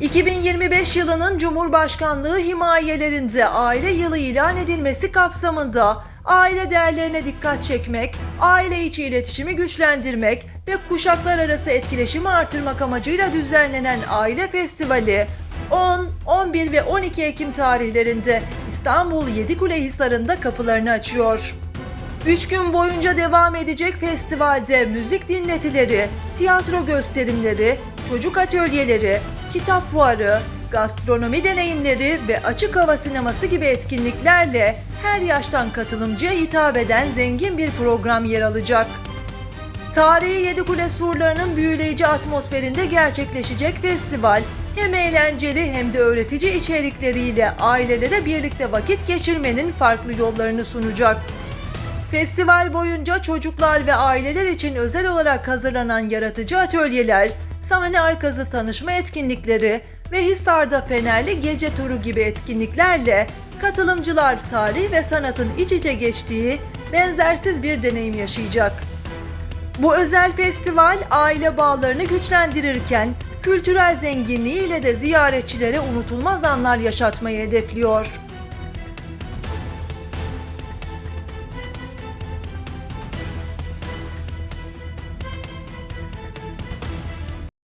2025 yılının Cumhurbaşkanlığı himayelerinde aile yılı ilan edilmesi kapsamında aile değerlerine dikkat çekmek, aile içi iletişimi güçlendirmek ve kuşaklar arası etkileşimi artırmak amacıyla düzenlenen Aile Festivali 10, 11 ve 12 Ekim tarihlerinde İstanbul Yedikulehisar'ında kapılarını açıyor. Üç gün boyunca devam edecek festivalde müzik dinletileri, tiyatro gösterimleri, çocuk atölyeleri, kitap fuarı, gastronomi deneyimleri ve açık hava sineması gibi etkinliklerle her yaştan katılımcıya hitap eden zengin bir program yer alacak. Tarihi Yedikule surlarının büyüleyici atmosferinde gerçekleşecek festival hem eğlenceli hem de öğretici içerikleriyle ailelere birlikte vakit geçirmenin farklı yollarını sunacak. Festival boyunca çocuklar ve aileler için özel olarak hazırlanan yaratıcı atölyeler, sahne arkası tanışma etkinlikleri ve Hisar'da Fenerli Gece Turu gibi etkinliklerle katılımcılar tarih ve sanatın iç içe geçtiği benzersiz bir deneyim yaşayacak. Bu özel festival aile bağlarını güçlendirirken kültürel zenginliğiyle de ziyaretçilere unutulmaz anlar yaşatmayı hedefliyor.